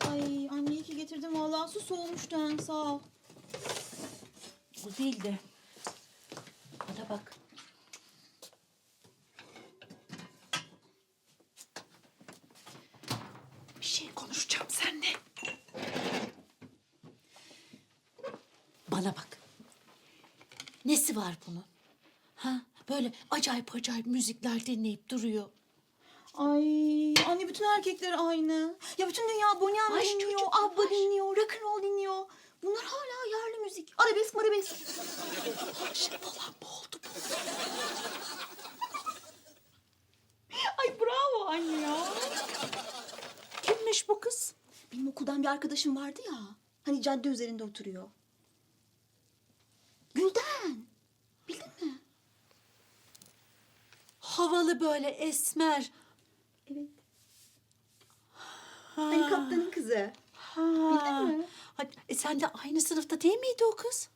Ay anne iyi ki getirdim vallahi su soğumuştu ha sağ ol. Bu değil de. Bak. Bir şey konuşacağım seninle. Bana bak. Nesi var bunun? Ha? Böyle acayip acayip müzikler dinleyip duruyor. Ay anne bütün erkekler aynı. Ya bütün dünya Bonyan Ay, dinliyor, çocuk, Abba ay. dinliyor, rock'n'roll dinliyor. Bunlar hala yerli müzik. Arabesk marabesk. Aşık falan bu? Ay bravo anne ya. Kimmiş bu kız? Benim okuldan bir arkadaşım vardı ya. Hani cadde üzerinde oturuyor. Gülden. Bildin mi? Havalı böyle esmer. Evet. Hani kaptanın kızı. Ha. Bildin mi? Ha, E, sen de aynı sınıfta değil miydi o kız?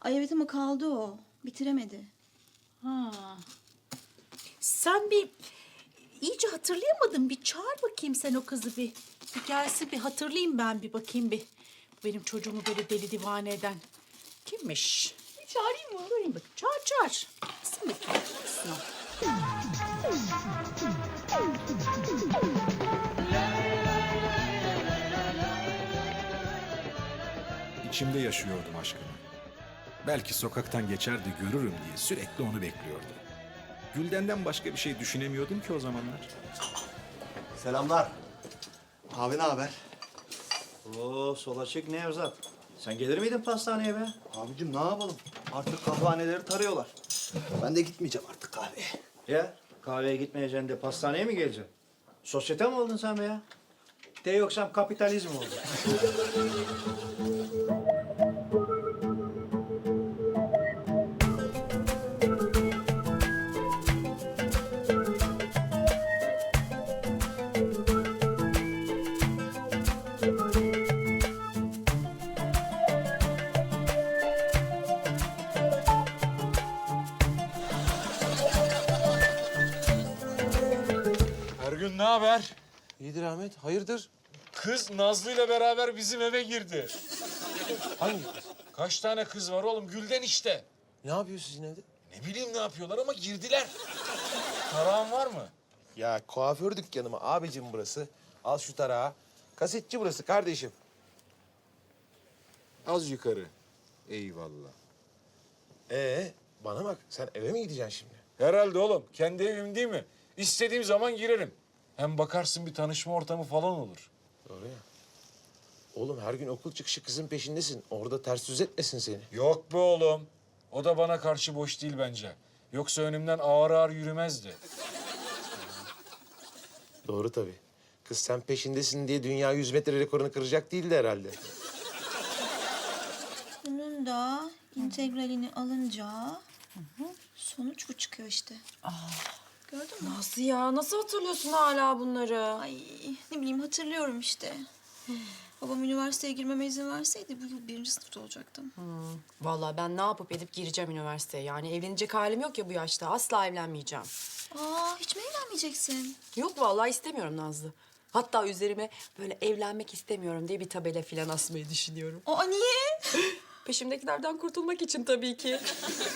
Ay evet ama kaldı o. Bitiremedi. Ha. Sen bir iyice hatırlayamadın. Bir çağır bakayım sen o kızı bir. Bir gelsin bir hatırlayayım ben bir bakayım bir. Benim çocuğumu böyle deli divane eden. Kimmiş? Bir çağırayım mı? Arayayım bak. Çağır çağır. Gelsin bakayım. O. İçimde yaşıyordum aşkını. Belki sokaktan geçer de görürüm diye sürekli onu bekliyordum. Gülden'den başka bir şey düşünemiyordum ki o zamanlar. Selamlar. Abi ne haber? Oo sola çık Nevzat. Sen gelir miydin pastaneye be? Abicim ne yapalım? Artık kahvehaneleri tarıyorlar. Ben de gitmeyeceğim artık kahveye. Ya kahveye gitmeyeceksin de pastaneye mi geleceksin? Sosyete mi oldun sen be ya? De yoksa kapitalizm oldu. Haber? İyidir Ahmet, hayırdır? Kız Nazlı ile beraber bizim eve girdi. Hangi kız? Kaç tane kız var oğlum? Gülden işte. Ne yapıyor sizin evde? Ne bileyim ne yapıyorlar ama girdiler. Tarağın var mı? Ya kuaför dükkanı mı abicim burası? Al şu tarağı. Kasetçi burası kardeşim. Az yukarı. Eyvallah. Ee, bana bak sen eve mi gideceksin şimdi? Herhalde oğlum. Kendi evim değil mi? İstediğim zaman girerim. Hem bakarsın bir tanışma ortamı falan olur. Doğru ya. Oğlum her gün okul çıkışı kızın peşindesin. Orada ters düz etmesin seni. Yok be oğlum. O da bana karşı boş değil bence. Yoksa önümden ağır ağır yürümezdi. Doğru tabii. Kız sen peşindesin diye dünya 100 metre rekorunu kıracak değildi herhalde. Bunun da integralini alınca sonuç bu çıkıyor işte. Gördün mü? Nasıl ya? Nasıl hatırlıyorsun hala bunları? Ay ne bileyim hatırlıyorum işte. Babam üniversiteye girmeme izin verseydi bu yıl birinci sınıfta olacaktım. Vallahi ben ne yapıp edip gireceğim üniversiteye. Yani evlenecek halim yok ya bu yaşta. Asla evlenmeyeceğim. Aa hiç mi evlenmeyeceksin? Yok vallahi istemiyorum Nazlı. Hatta üzerime böyle evlenmek istemiyorum diye bir tabela falan asmayı düşünüyorum. Aa niye? Peşimdekilerden kurtulmak için tabii ki.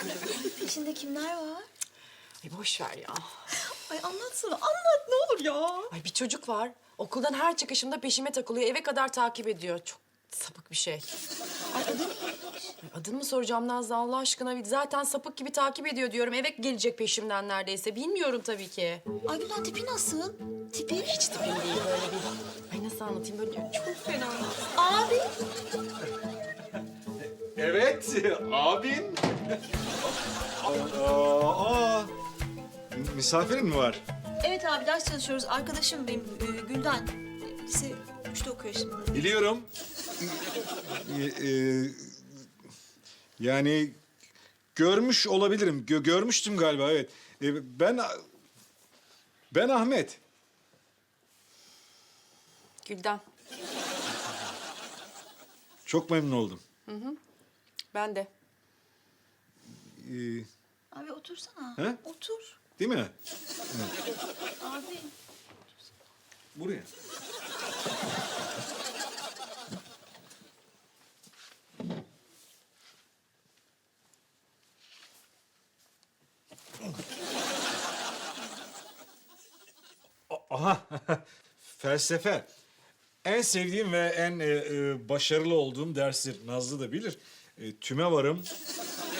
İçinde kimler var? Ay boş ver ya. Ay anlatsana anlat ne olur ya. Ay bir çocuk var. Okuldan her çıkışımda peşime takılıyor. Eve kadar takip ediyor. Çok sapık bir şey. Ay adı neymiş? Ay, Adını mı soracağım Nazlı Allah aşkına? Zaten sapık gibi takip ediyor diyorum. Eve gelecek peşimden neredeyse. Bilmiyorum tabii ki. Ay Gülden tipi nasıl? Tipi? Hiç tipim değil böyle bir. Ay nasıl anlatayım böyle çok fena. Abi. Evet, abin. Aa, misafirin mi var? Evet abi ders çalışıyoruz. Arkadaşım benim e, Gülden. Lise 3'te okuyor şimdi. Biliyorum. Ee, e, yani görmüş olabilirim. Gö- görmüştüm galiba evet. Ee, ben ben Ahmet. Gülden. Çok memnun oldum. Ben de. Ee, Abi otursana. He? Otur. Değil mi? Abi. Buraya. Aha, felsefe. En sevdiğim ve en e, e, başarılı olduğum derstir. Nazlı da bilir. E, tüme varım,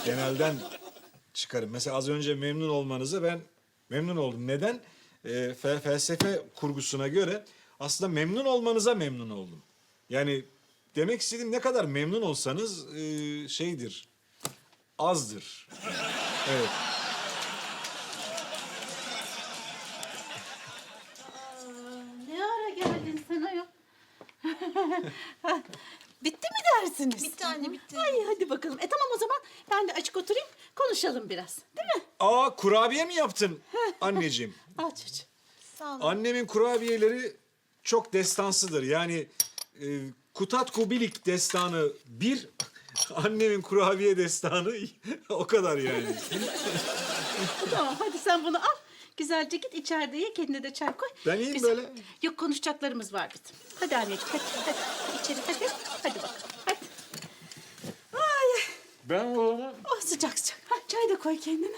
genelden çıkarım. Mesela az önce memnun olmanıza ben memnun oldum. Neden? E, fe- felsefe kurgusuna göre aslında memnun olmanıza memnun oldum. Yani demek istediğim ne kadar memnun olsanız e, şeydir, azdır. Evet. Ne ara geldin sen ayol? Bitti mi dersiniz? Bitti anne, bitti. Ay hadi bakalım. E tamam o zaman ben de açık oturayım konuşalım biraz. Değil mi? Aa kurabiye mi yaptın anneciğim? Al çocuğum. Sağ olun. Annemin kurabiyeleri çok destansıdır. Yani e, Kutat Kubilik destanı bir, annemin kurabiye destanı o kadar yani. Tamam hadi sen bunu al. Güzelce git içeride ye kendine de çay koy. Ben yiyeyim böyle. Yok konuşacaklarımız var bizim. Hadi anneciğim hadi hadi. İçeri hadi. Hadi bakalım Ben o zaman oh, sıcak sıcak. Ha, çay da koy kendine.